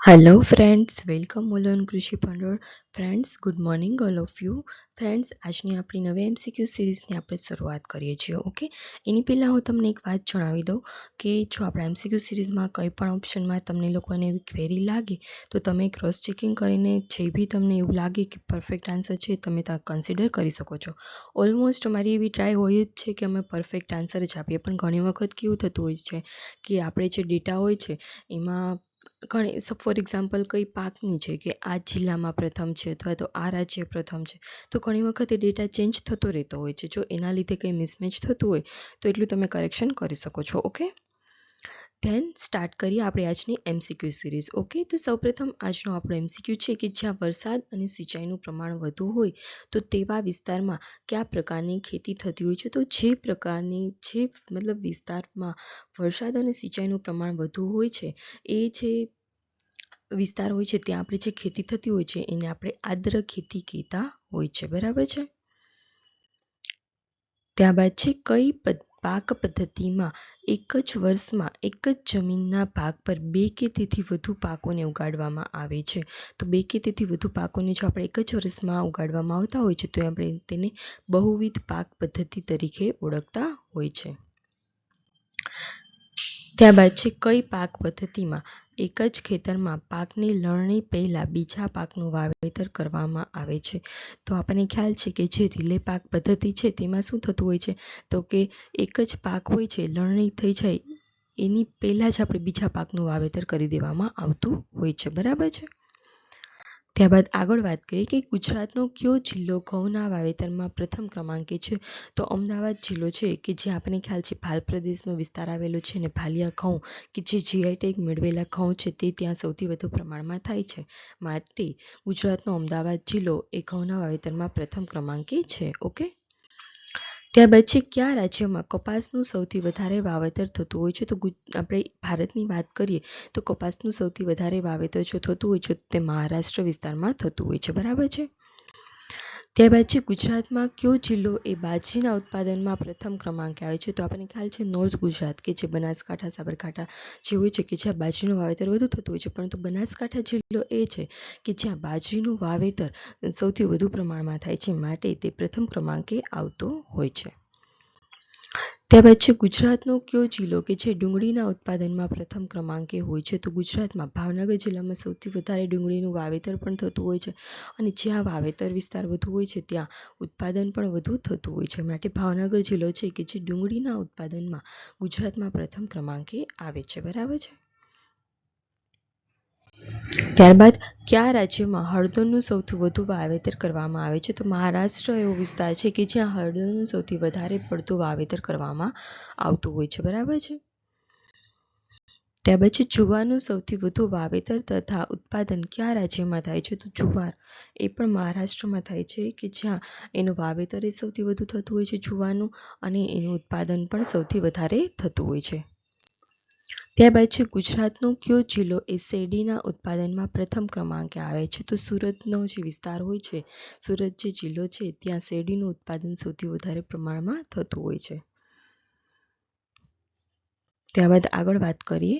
Hello friends welcome ઓલન કૃષિ ભંડોળ friends good morning all of you friends આજની આપણી નવી એમસીક્યુ સિરીઝની આપણે શરૂઆત કરીએ છીએ ઓકે એની પહેલાં હું તમને એક વાત જણાવી દઉં કે જો આપણા એમસીક્યુ સિરીઝમાં કંઈ પણ ઓપ્શનમાં તમને લોકોને એવી ક્વેરી લાગે, તો તમે ક્રોસ ચેકિંગ કરીને જે બી તમને એવું લાગે કે પરફેક્ટ આન્સર છે, તમે ત્યાં કન્સિડર કરી શકો છો. ઓલમોસ્ટ અમારી એવી ટ્રાય હોય જ છે કે અમે પરફેક્ટ આન્સર જ આપીએ. પણ ઘણી વખત કેવું થતું હોય છે કે આપણે જે ડેટા હોય છે, એમાં ઘણી ફોર એક્ઝામ્પલ કઈ પાકની છે કે આ જિલ્લામાં પ્રથમ છે અથવા તો આ રાજ્ય પ્રથમ છે, તો ઘણી વખત એ ડેટા ચેન્જ થતો રહેતો હોય છે. જો એના લીધે કંઈ મિસમેચ થતું હોય, તો એટલું તમે કરેક્શન કરી શકો છો ઓકે ધેન સ્ટાર્ટ કરીએ આપણે આજની એમસીક્યુ સિરીઝ ઓકે તો સૌપ્રથમ આજનો આપણો એમસીક્યુ છે કે જ્યાં વરસાદ અને સિંચાઈનું પ્રમાણ વધુ હોય, તો તેવા વિસ્તારમાં કયા પ્રકારની ખેતી થતી હોય છે? તો જે પ્રકારની, જે મતલબ વિસ્તારમાં વરસાદ અને સિંચાઈનું પ્રમાણ વધુ હોય છે, એ જે વિસ્તાર હોય છે, ત્યાં આપણે જે ખેતી થતી હોય છે, એને આપણે આદ્ર ખેતી કહેતા હોય છે, બરાબર છે? ત્યારબાદ છે કઈ પાક પદ્ધતિમાં એક જ વર્ષમાં એક જ જમીનના ભાગ પર બે કે તેથી વધુ પાકોને ઉગાડવામાં આવે છે. તો બે કે તેથી વધુ પાકોને જો આપણે એક જ વર્ષમાં ઉગાડવામાં આવતા હોય છે, તો આપણે તેને બહુવિધ પાક પદ્ધતિ તરીકે ઓળખતા હોય છે. ત્યારબાદ છે કઈ પાક પદ્ધતિમાં એક જ ખેતરમાં પાકની લણણી પહેલાં બીજા પાકનું વાવેતર કરવામાં આવે છે? તો આપણને ખ્યાલ છે કે જે રિલે પાક પદ્ધતિ છે તેમાં શું થતું હોય છે? તો કે એક જ પાક હોય છે, લણણી થઈ જાય, એની પહેલાં જ આપણે બીજા પાકનું વાવેતર કરી દેવામાં આવતું હોય છે. બરાબર છે? ત્યારબાદ આગળ વાત કરીએ કે ગુજરાતનો કયો જિલ્લો ઘઉંના વાવેતરમાં પ્રથમ ક્રમાંકે છે? તો અમદાવાદ જિલ્લો છે કે જે આપણને ખ્યાલ છે ભાલ પ્રદેશનો વિસ્તાર આવેલો છે અને ભાલિયા ઘઉં કે જે જીઆઈ ટેગ મેળવેલા ઘઉં છે તે ત્યાં સૌથી વધુ પ્રમાણમાં થાય છે. માટે ગુજરાતનો અમદાવાદ જિલ્લો એ ઘઉંના વાવેતરમાં પ્રથમ ક્રમાંકે છે. ઓકે? ત્યારબાદ છે કયા રાજ્યમાં કપાસનું સૌથી વધારે વાવેતર થતું હોય છે? તો આપણે ભારતની વાત કરીએ, તો કપાસનું સૌથી વધારે વાવેતર જો થતું હોય છે તે મહારાષ્ટ્ર વિસ્તારમાં થતું હોય છે. બરાબર છે? ત્યારબાદ છે, ગુજરાતમાં કયો જિલ્લો એ બાજરીના ઉત્પાદનમાં પ્રથમ ક્રમાંકે આવે છે? તો આપણને ખ્યાલ છે, નોર્થ ગુજરાત કે જે બનાસકાંઠા, સાબરકાંઠા જે હોય છે કે જ્યાં બાજરીનું વાવેતર વધુ થતું હોય છે. પરંતુ બનાસકાંઠા જિલ્લો એ છે કે જ્યાં બાજરીનું વાવેતર સૌથી વધુ પ્રમાણમાં થાય છે. માટે તે પ્રથમ ક્રમાંકે આવતો હોય છે. ત્યારબાદ છે ગુજરાતનો કયો જિલ્લો કે જે ડુંગળીના ઉત્પાદનમાં પ્રથમ ક્રમાંકે હોય છે? તો ગુજરાતમાં ભાવનગર જિલ્લામાં સૌથી વધારે ડુંગળીનું વાવેતર પણ થતું હોય છે અને જ્યાં વાવેતર વિસ્તાર વધુ હોય છે, ત્યાં ઉત્પાદન પણ વધુ થતું હોય છે. માટે ભાવનગર જિલ્લો છે કે જે ડુંગળીના ઉત્પાદનમાં ગુજરાતમાં પ્રથમ ક્રમાંકે આવે છે. બરાબર છે? ત્યારબાદ કયા રાજ્યમાં હળદરનું સૌથી વધુ વાવેતર કરવામાં આવે છે? તો મહારાષ્ટ્ર એવો વિસ્તાર છે કે જ્યાં હળદરનું સૌથી વધારે પડતું વાવેતર કરવામાં આવતું હોય છે. બરાબર છે? ત્યાર પછી જુવારનું સૌથી વધુ વાવેતર તથા ઉત્પાદન કયા રાજ્યમાં થાય છે? તો જુવાર એ પણ મહારાષ્ટ્રમાં થાય છે કે જ્યાં એનું વાવેતર એ સૌથી વધુ થતું હોય છે જુવારનું અને એનું ઉત્પાદન પણ સૌથી વધારે થતું હોય છે. ત્યારબાદ છે ગુજરાતનો કયો જિલ્લો એ શેરડીના ઉત્પાદનમાં પ્રથમ ક્રમાંકે આવે છે? તો સુરતનો જે વિસ્તાર હોય છે, સુરત જે જિલ્લો છે, ત્યાં શેરડીનું ઉત્પાદન સૌથી વધારે પ્રમાણમાં થતું હોય છે. ત્યારબાદ આગળ વાત કરીએ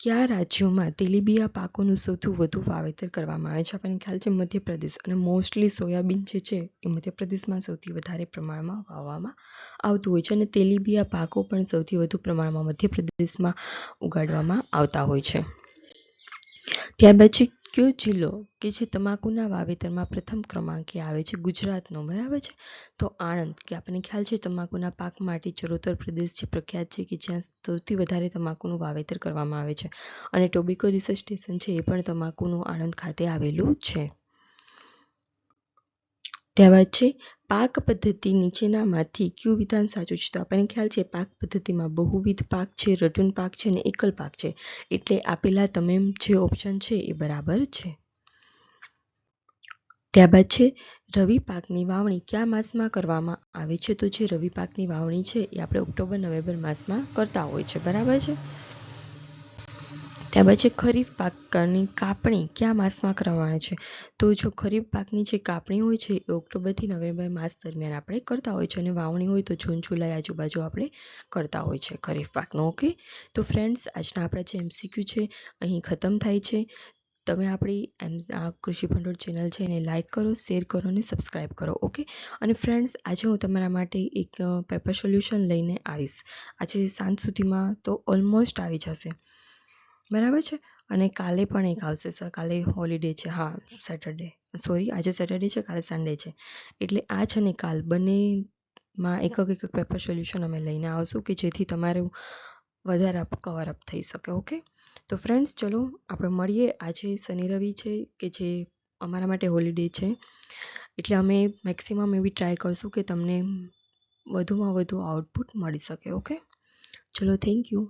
કયા રાજ્યોમાં તેલીબિયા પાકોનું સૌથી વધુ વાવેતર કરવામાં આવે છે? આપણને ખ્યાલ છે મધ્યપ્રદેશ અને મોસ્ટલી સોયાબીન જે છે એ મધ્યપ્રદેશમાં સૌથી વધારે પ્રમાણમાં વાવવામાં આવતું હોય છે અને તેલીબિયા પાકો પણ સૌથી વધુ પ્રમાણમાં મધ્યપ્રદેશમાં ઉગાડવામાં આવતા હોય છે. ત્યારબાદ પછી કયો જિલ્લો કે જે તમાકુના વાવેતરમાં પ્રથમ ક્રમાંકે આવે છે? ગુજરાતનો, બરાબર છે? તો આણંદ, કે આપણને ખ્યાલ છે તમાકુના પાક માટે ચરોતર પ્રદેશ જે પ્રખ્યાત છે કે જ્યાં સૌથી વધારે તમાકુનું વાવેતર કરવામાં આવે છે? અને ટોબેકો રિસર્ચ સ્ટેશન છે એ પણ તમાકુનું આણંદ ખાતે આવેલું છે. ત્યારબાદ છે પાક પદ્ધતિ નીચેનામાંથી કયું વિધાન સાચું છે? તો આપણને ખ્યાલ છે, પાક પદ્ધતિમાં બહુવિધ પાક છે રટુન પાક છે અને એકલ પાક છે. એટલે આપેલા તમામ જે ઓપ્શન છે એ બરાબર છે. ત્યારબાદ છે, રવિ પાકની વાવણી કયા માસમાં કરવામાં આવે છે? તો જે રવિ પાકની વાવણી છે એ આપણે ઓક્ટોબર, નવેમ્બર માસમાં કરતા હોય છે. બરાબર છે? ત્યારબાદ છે ખરીફ પાકની કાપણી કયા માસમાં કરવામાં આવે છે? તો જો ખરીફ પાકની જે કાપણી હોય છે, એ ઓક્ટોબરથી નવેમ્બર માસ દરમિયાન આપણે કરતા હોય છે અને વાવણી હોય તો જૂન, જુલાઈ આજુબાજુ આપણે કરતા હોય છે ખરીફ પાકનો, ઓકે? તો ફ્રેન્ડ્સ, આજના આપણા જે એમસીક્યુ છે, અહીં ખતમ થાય છે. તમે આપણી એમ, આ કૃષિ ભંડોળ ચેનલ છે એને લાઇક કરો, શેર કરો અને સબસ્ક્રાઈબ કરો, ઓકે? અને ફ્રેન્ડ્સ, આજે હું તમારા માટે એક પેપર સોલ્યુશન લઈને આવીશ. આજે સાંજ સુધીમાં તો ઓલમોસ્ટ આવી જશે. બરાબર છે? અને કાલે પણ એક આવશે સર. કાલે હોલિડે છે. હા સેટરડે સોરી આજે સેટરડે છે, કાલે સન્ડે છે. એટલે આ છે ને કાલ બંનેમાં એક એક પેપર સોલ્યુશન અમે લઈને આવશું કે જેથી તમારું વધારે કવર અપ થઈ શકે ઓકે તો ફ્રેન્ડ્સ ચલો, આપણે મળીએ. આજે શનિ રવિ છે કે જે અમારા માટે હોલિડે છે. એટલે અમે મેક્સિમમ એવી ટ્રાય કરશું કે તમને વધુમાં વધુ આઉટપુટ મળી શકે ઓકે ચલો થેન્ક યુ